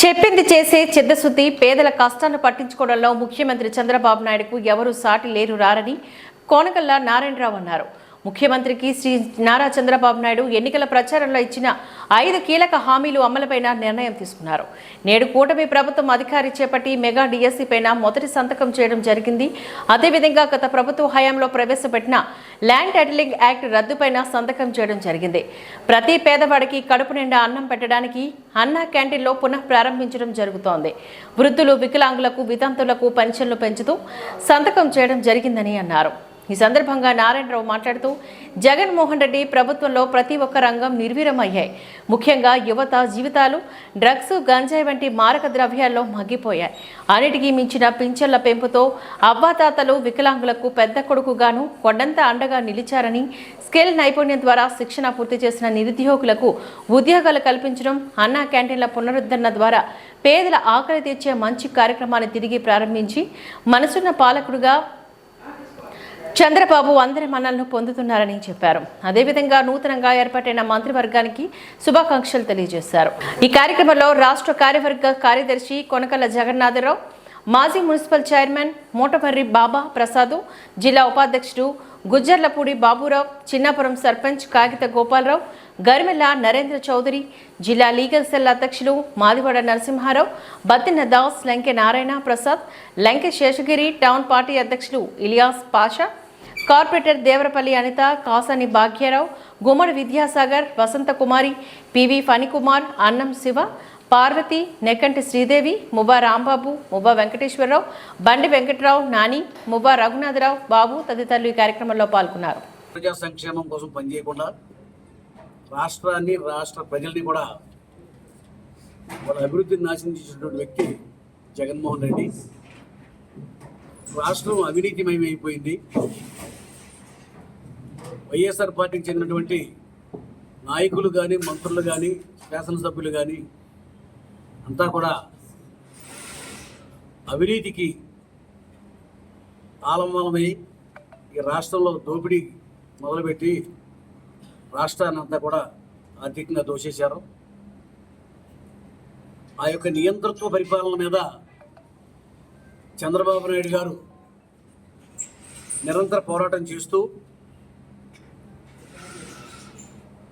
చెప్పింది చేసే చిద్దశుద్ధి పేదల కష్టాన్ని పట్టించుకోవడంలో ముఖ్యమంత్రి చంద్రబాబు నాయుడుకు ఎవరూ సాటి లేరు రారని కోనకల్లా నారాయణరావు అన్నారు. ముఖ్యమంత్రికి శ్రీ నారా చంద్రబాబు నాయుడు ఎన్నికల ప్రచారంలో ఇచ్చిన ఐదు కీలక హామీలు అమలుపైన నిర్ణయం తీసుకున్నారు. నేడు కూటమి ప్రభుత్వం అధికారి చేపట్టి మెగా డిఎస్సీ పైన మొదటి సంతకం చేయడం జరిగింది. అదేవిధంగా గత ప్రభుత్వ హయాంలో ప్రవేశపెట్టిన ల్యాండ్ టైటిలింగ్ యాక్ట్ రద్దుపైన సంతకం చేయడం జరిగింది. ప్రతి పేదవాడికి కడుపు నిండా అన్నం పెట్టడానికి అన్న క్యాంటీన్లో పునః ప్రారంభించడం జరుగుతోంది. వృద్ధులు వికలాంగులకు వితంతులకు పెన్షన్లు పెంచుతూ సంతకం చేయడం జరిగిందని అన్నారు. ఈ సందర్భంగా నారాయణరావు మాట్లాడుతూ జగన్మోహన్ రెడ్డి ప్రభుత్వంలో ప్రతి ఒక్క రంగం నిర్వీరమయ్యాయి. ముఖ్యంగా యువత జీవితాలు డ్రగ్స్ గంజాయి వంటి మారక ద్రవ్యాల్లో మగ్గిపోయాయి. అన్నిటికీ మించిన పింఛన్ల పెంపుతో అవ్వాతాతలు వికలాంగులకు పెద్ద కొడుకుగాను కొండంత అండగా నిలిచారని స్కిల్ నైపుణ్యం ద్వారా శిక్షణ పూర్తి చేసిన నిరుద్యోగులకు ఉద్యోగాలు కల్పించడం అన్నా క్యాంటీన్ల పునరుద్ధరణ ద్వారా పేదల ఆకలి తీర్చే మంచి కార్యక్రమాన్ని తిరిగి ప్రారంభించి మనసున్న పాలకుడుగా చంద్రబాబు అందరి మన్నలను పొందుతున్నారని చెప్పారు. అదేవిధంగా నూతనంగా ఏర్పాటైన మంత్రివర్గానికి శుభాకాంక్షలు తెలియజేశారు. ఈ కార్యక్రమంలో రాష్ట్ర కార్యవర్గ కార్యదర్శి కొనకల జగన్నాథరావు మాజీ మున్సిపల్ చైర్మన్ మోటమర్రి బాబా ప్రసాదు జిల్లా ఉపాధ్యక్షుడు గుజ్జర్లపూడి బాబురావు చిన్నాపురం సర్పంచ్ కాగిత గోపాలరావు గరిమెల్ల నరేంద్ర చౌదరి జిల్లా లీగల్ సెల్ అధ్యక్షులు మాదివాడ నరసింహారావు బత్తిన దాస్ లంకె నారాయణ ప్రసాద్ లంకె శేషగిరి టౌన్ పార్టీ అధ్యక్షులు ఇలియాస్ పాషా కార్పొరేటర్ దేవరపల్లి అనిత కాసాని భాగ్యరావు గుమ్మడి విద్యాసాగర్ వసంత కుమారి పివి ఫణికుమార్ అన్నం శివ పార్వతి నెక్కంటి శ్రీదేవి ముబ్బా రాంబాబు ముబ్బా వెంకటేశ్వరరావు బండి వెంకటరావు నాని ముబ్బా రఘునాథరావు బాబు తదితరులు ఈ కార్యక్రమంలో పాల్గొన్నారు. ప్రజా సంక్షేమం కోసం పనిచేయకుండా రాష్ట్రాన్ని రాష్ట్ర ప్రజల్ని కూడా వాళ్ళ అభివృద్ధిని నాశనం చేసినటువంటి వ్యక్తి జగన్మోహన్ రెడ్డి. రాష్ట్రం అవినీతిమయమైపోయింది. వైఎస్ఆర్ పార్టీకి చెందినటువంటి నాయకులు కానీ మంత్రులు కానీ శాసనసభ్యులు కానీ అంతా కూడా అవినీతికి ఆలంబలమై ఈ రాష్ట్రంలో దోపిడీ మొదలుపెట్టి రాష్ట్రాన్ని అంతా కూడా ఆర్థికంగా దోషేశారు. ఆ యొక్క నియంతృత్వ పరిపాలన మీద చంద్రబాబు నాయుడు గారు నిరంతర పోరాటం చేస్తూ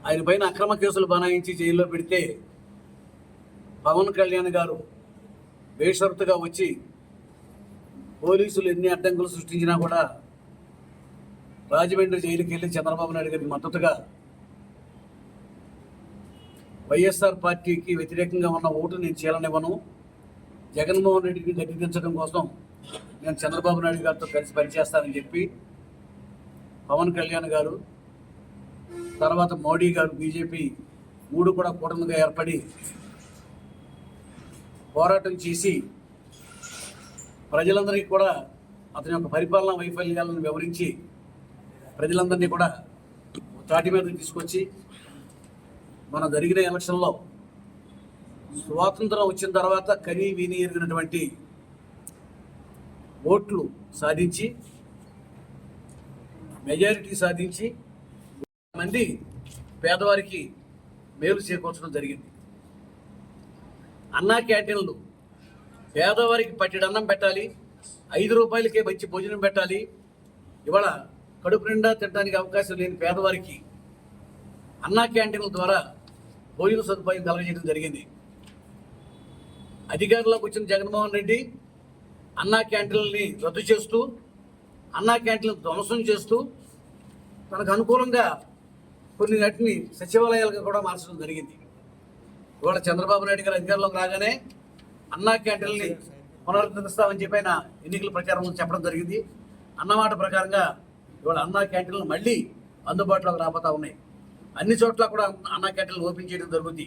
ఆయన పైన అక్రమ కేసులు బనాయించి జైల్లో పెడితే పవన్ కళ్యాణ్ గారు బేషరతుగా వచ్చి పోలీసులు ఎన్ని అడ్డంకులు సృష్టించినా కూడా రాజమండ్రి జైలుకి వెళ్ళి చంద్రబాబు నాయుడు గారికి మద్దతుగా వైఎస్ఆర్ పార్టీకి వ్యతిరేకంగా ఉన్న ఓటు నేను చీలనివ్వను జగన్మోహన్ రెడ్డిని గట్టిదించడం కోసం నేను చంద్రబాబు నాయుడు గారితో కలిసి పనిచేస్తానని చెప్పి పవన్ కళ్యాణ్ గారు తర్వాత మోడీ గారు బీజేపీ మూడు కూడా కూటమిగా ఏర్పడి పోరాటం చేసి ప్రజలందరికీ కూడా అతని యొక్క పరిపాలన వైఫల్యాలను వివరించి ప్రజలందరినీ కూడా తాటి మీద తీసుకొచ్చి మన జరిగిన ఎలక్షన్లో స్వాతంత్రం వచ్చిన తర్వాత కనీ విని ఎరిగినటువంటి ఓట్లు సాధించి మెజారిటీ సాధించి మంది పేదవారికి మేలు చేకూర్చడం జరిగింది. అన్నా క్యాంటీన్లు పేదవారికి పట్టెడు అన్నం పెట్టాలి ఐదు రూపాయలకే మంచి భోజనం పెట్టాలి ఇవాళ కడుపు నిండా తినడానికి అవకాశం లేని పేదవారికి అన్నా క్యాంటీన్ల ద్వారా భోజన సదుపాయం కలగజేయడం జరిగింది. అధికారంలోకి వచ్చిన జగన్మోహన్ రెడ్డి అన్నా క్యాంటీన్లని రద్దు చేస్తూ అన్నా క్యాంటీన్లు ధ్వంసం చేస్తూ తనకు అనుకూలంగా కొన్ని వాటిని సచివాలయాలుగా కూడా మార్చడం జరిగింది. ఇవాళ చంద్రబాబు నాయుడు గారు అధికారంలోకి రాగానే అన్నా క్యాంటీన్ని పునరుద్ధరిస్తామని చెప్పి ఆయన ఎన్నికల ప్రచారం చెప్పడం జరిగింది. అన్నమాట ప్రకారంగా ఇవాళ అన్నా క్యాంటీన్లు మళ్ళీ అందుబాటులోకి రాబోతా ఉన్నాయి. అన్ని చోట్ల కూడా అన్నా క్యాంటీన్లు ఓపెన్ చేయడం జరుగుతుంది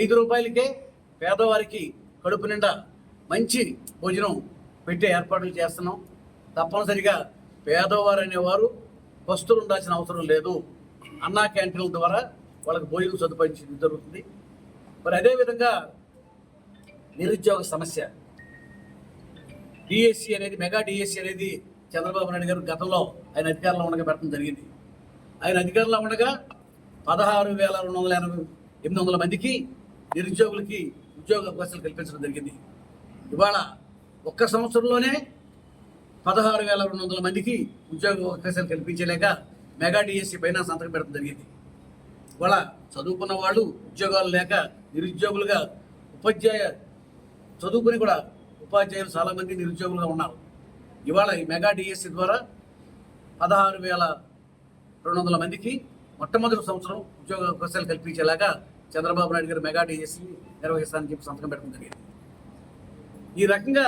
ఐదు రూపాయలకే పేదవారికి కడుపు నిండా మంచి భోజనం పెట్టే ఏర్పాట్లు చేస్తున్నాం. తప్పనిసరిగా పేదవారు అనేవారు వస్తువులు ఉండాల్సిన అవసరం లేదు. అన్నా క్యాంటీన్ల ద్వారా వాళ్ళకి భోజనం సదుపాయం జరుగుతుంది. మరి అదేవిధంగా నిరుద్యోగ సమస్య. డిఎస్సి అనేది మెగా డిఎస్సి అనేది చంద్రబాబు నాయుడు గారు గతంలో ఆయన అధికారంలో ఉండగా పెట్టడం జరిగింది. ఆయన అధికారంలో ఉండగా పదహారు వేల రెండు వందల ఎనభై ఎనిమిది వందల మందికి నిరుద్యోగులకి ఉద్యోగ అవకాశాలు కల్పించడం జరిగింది. ఇవాళ ఒక్క సంవత్సరంలోనే పదహారు వేల రెండు వందల మందికి ఉద్యోగ అవకాశాలు కల్పించలేక మెగా డిఎస్సి పైన సంతకం పెట్టడం జరిగింది. ఇవాళ చదువుకున్న వాళ్ళు ఉద్యోగాలు లేక నిరుద్యోగులుగా ఉపాధ్యాయ చదువుకుని కూడా ఉపాధ్యాయులు చాలామంది నిరుద్యోగులుగా ఉన్నారు. ఇవాళ ఈ మెగా డిఎస్సి ద్వారా పదహారు వేల రెండు వందల మందికి మొట్టమొదటి సంవత్సరం ఉద్యోగ అవకాశాలు కల్పించేలాగా చంద్రబాబు నాయుడు గారు మెగా డిఎస్సి నిర్వహిస్తానని చెప్పి సంతకం పెట్టడం జరిగింది. ఈ రకంగా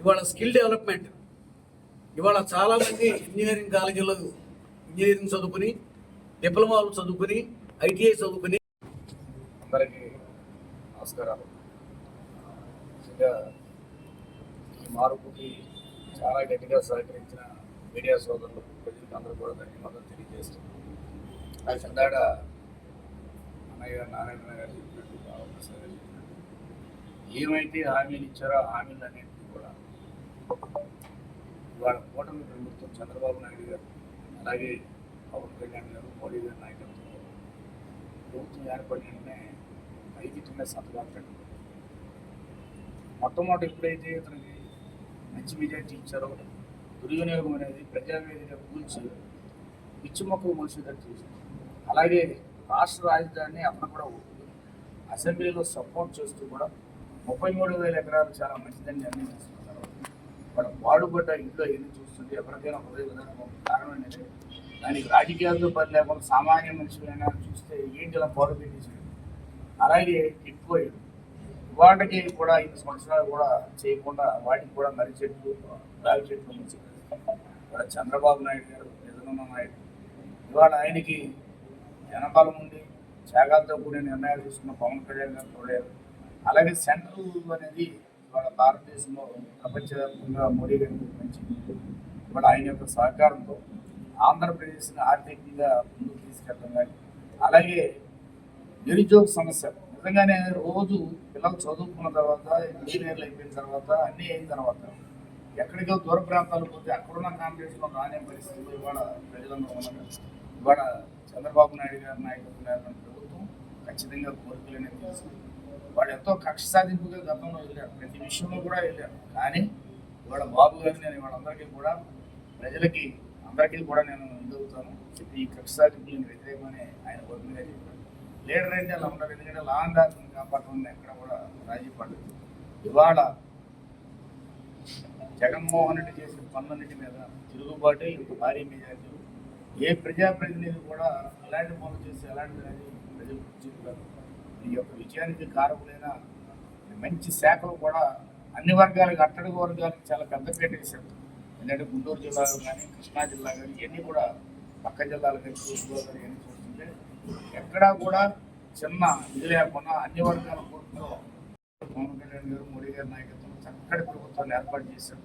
ఇవాళ స్కిల్ డెవలప్మెంట్ ఇవాళ చాలామంది ఇంజనీరింగ్ కాలేజీలో ఇంజనీరింగ్ చదువుకుని డిప్లొమాలు చదువుకుని ఐటీఐ చదువుకుని. అందరికీ నమస్కారాలు. ముఖ్యంగా ఈ మార్పుకి చాలా గట్టిగా సహకరించిన మీడియా సోదరులు ప్రజలకు అందరూ కూడా ధన్యవాదాలు తెలియజేస్తున్నాను ఆ చందాడ అన్నయ్య నారాయణ గారు చెప్పినట్టు బాలప్రసాద్ గారు చెప్పినట్టు. ఏమైతే హామీలు ఇచ్చారో హామీలు అనేది ఇవాళ కూటమి ప్రభుత్వం చంద్రబాబు నాయుడు గారు అలాగే పవన్ కళ్యాణ్ గారు మోడీ గారి నాయకత్వంలో ప్రభుత్వం ఏర్పడిన వెంటనే ఐదు మీద సంతకాలు పెట్టారు మొట్టమొదటి ఎప్పుడైతే ఇతనికి మంచి మెజార్టీ ఇచ్చారో దుర్వినియోగం అనేది ప్రజావేదిక కూల్చి పిచ్చిమొక్క మనుషులు చూసింది. అలాగే రాష్ట్ర రాజధానిని అక్కడ కూడా అసెంబ్లీలో సపోర్ట్ చేస్తూ కూడా ముప్పై మూడు వేల ఎకరాలు చాలా మంచిదని నిర్ణయం తీసుకున్నారు వాడుబడ్డ ఇంట్లో ఎన్ని చూస్తుంటే ఎవరికైనా హృదయ విధానం కారణం ఏంటంటే దానికి రాజకీయాలతో పని లేకుండా సామాన్య మనుషులైనా చూస్తే ఏంటి ఇలా పాడు పెట్టేసాడు అలాగే ఎక్కువ వాటికి కూడా ఇన్ని సంవత్సరాలు కూడా చేయకుండా వాటికి కూడా మర్రి చెట్లు రావి చెట్లు మంచి ఇక్కడ చంద్రబాబు నాయుడు గారు నిజమన్న నాయుడు ఇవాళ ఆయనకి జనబలం ఉండి త్యాగాలతో కూడిన నిర్ణయాలు తీసుకున్న పవన్ కళ్యాణ్ గారు చూడలేరు అలాగే సెంట్రల్ అనేది ఇవాళ భారతదేశంలో ప్రపంచవ్యాప్తంగా మోడీ గారికి మంచి ఇవాళ ఆయన యొక్క సహకారంతో ఆంధ్రప్రదేశ్ని ఆర్థికంగా ముందుకు తీసుకెళ్ళడం కానీ అలాగే నిరుద్యోగ సమస్య. నిజంగానే రోజు పిల్లలు చదువుకున్న తర్వాత ఇంజనీర్లు అయిపోయిన తర్వాత అన్నీ అయిన తర్వాత ఎక్కడికో దూర ప్రాంతాలకు పోతే అక్కడున్న కాంగ్రెస్లో రానే పరిస్థితులు ఇవాళ ప్రజలందరూ ఉన్నారు. ఇవాళ చంద్రబాబు నాయుడు గారి నాయకత్వం ఏర్పడిన ప్రభుత్వం ఖచ్చితంగా కోరికలనే తెలుసు వాళ్ళు ఎంతో కక్ష సాధింపుగా గతంలో వెళ్ళారు ప్రతి విషయంలో కూడా వెళ్ళారు కానీ ఇవాళ బాబు గారు నేను వాళ్ళందరికీ కూడా ప్రజలకి అందరికీ కూడా నేను ఎదుగుతాను చెప్పి ఈ కక్ష సాధింపులు వ్యతిరేకమని ఆయన ఓపెన్గా చెప్పారు లీడర్ అంటే అలా ఉంటారు ఎందుకంటే లా అండ్ ఆర్డర్ని కాపాడుతుంది ఎక్కడ కూడా రాజీ పడదు ఇవాళ జగన్మోహన్ రెడ్డి చేసిన పనులన్నిటి మీద తిరుగుబాటు భారీ మెజార్టీలు ఏ ప్రజాప్రతినిధి కూడా ఎలాంటి పనులు చేసి ఎలాంటి ప్రజలు చెప్తారు ఈ యొక్క విజయానికి కారకులైన మంచి శాఖలు కూడా అన్ని వర్గాలకు అట్టడుగు వర్గాలకు చాలా పెద్దపీట వేశారు. ఎందుకంటే గుంటూరు జిల్లాలో కానీ కృష్ణా జిల్లా కానీ ఇవన్నీ కూడా పక్క జిల్లాలు కానీ తూర్పుగోదావరి కానీ చూస్తుంటే ఎక్కడా కూడా చిన్న ఇది లేకుండా అన్ని వర్గాల కోరుకులో పవన్ కళ్యాణ్ గారు మోడీ గారి నాయకత్వంలో చక్కటి ప్రభుత్వాన్ని ఏర్పాటు చేశారు.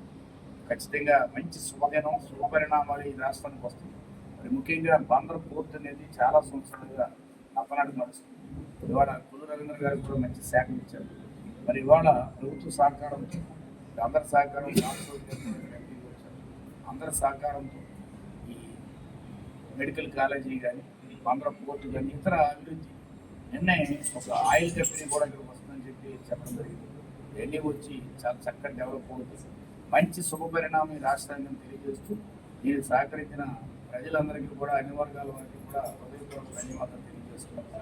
ఖచ్చితంగా మంచి శుభదినం శుభపరిణామాలు ఈ రాష్ట్రానికి వస్తుంది మరి ముఖ్యంగా బందర్ పోర్ట్ అనేది చాలా సంవత్సరాలుగా అప్పనాడు నడుస్తుంది. ఇవాళ కులు రవీంద్ర గారికి కూడా మంచి శాఖ ఇచ్చారు. మరి ఇవాళ ప్రభుత్వ సహకారంతో అందరి సహకారం వచ్చారు. అందరి సహకారంతో ఈ మెడికల్ కాలేజీ కానీ బందర పోర్టు కానీ ఇతర అభివృద్ధి నిన్నే ఒక ఆయిల్ కంపెనీ కూడా ఇక్కడికి వస్తుందని చెప్పి చెప్పడం జరిగింది. ఢిల్లీ వచ్చి చాలా చక్కటి డెవలప్ అవుతుంది. మంచి శుభ పరిణామం ఈ రాష్ట్రాన్ని తెలియజేస్తూ దీనికి సహకరించిన ప్రజలందరికీ కూడా అన్ని వర్గాల వారికి కూడా హృదయపూర్వక ధన్యవాదాలు తెలియజేస్తున్నాం